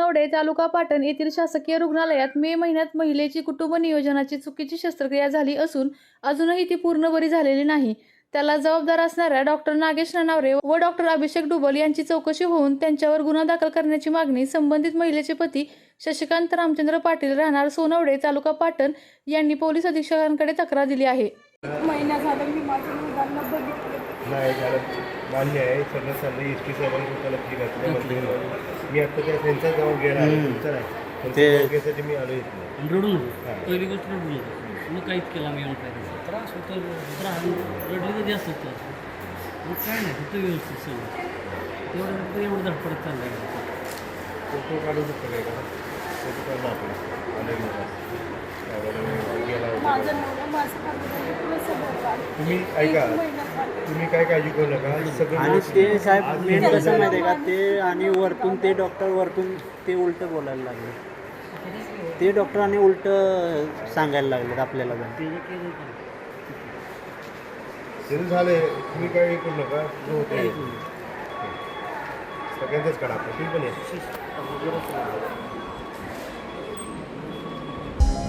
सोनवडे तालुका पाटण येथील शासकीय रुग्णालयात मे महिन्यात महिलेची कुटुंब नियोजनाची चुकीची शस्त्रक्रिया झाली असून अजूनही ती पूर्ण बरी झालेली नाही. त्याला जबाबदार असणाऱ्या डॉक्टर नागेश ननावरे व डॉक्टर अभिषेक डुबल यांची चौकशी होऊन त्यांच्यावर गुन्हा दाखल करण्याची मागणी संबंधित महिलेचे पती शशिकांत रामचंद्र पाटील राहणार सोनवडे तालुका पाटण यांनी पोलीस अधीक्षकांकडे तक्रार दिली आहे. महिना झाला मी माझ्या मुलांना बघितले. नाही झालं मान्य आहे. सगळं घातलं मंत्री मी आता त्या त्यांचा जाऊन गेला आहे. तुमचा नाही ते- त्यांच्या चौकशीसाठी मी आलो इथं. रडू पहिली गोष्ट रडू मग काहीच केला मी त्रास होतो रडली तर जास्त होतं मग काय नाही फक्त व्यवस्थित सगळं. एवढं एवढं धडपडत चाललं फोटो काढू शकतो काय का फोटो काढला आपण. माझं माझं सगळं. तुम्ही ऐका. तुम्ही काय काळजी करू नका सगळं आणि ते. साहेब आज मेन मी कसं माहिती आहे का ते आणि वरतून ते डॉक्टर वरतून ते उलट बोलायला लागले ते डॉक्टर आणि उलट सांगायला लागलेत आपल्याला पण ते तुम्ही काय हे करू नका जो होते सगळ्यांचंच काढा आपण तुम्ही पण ये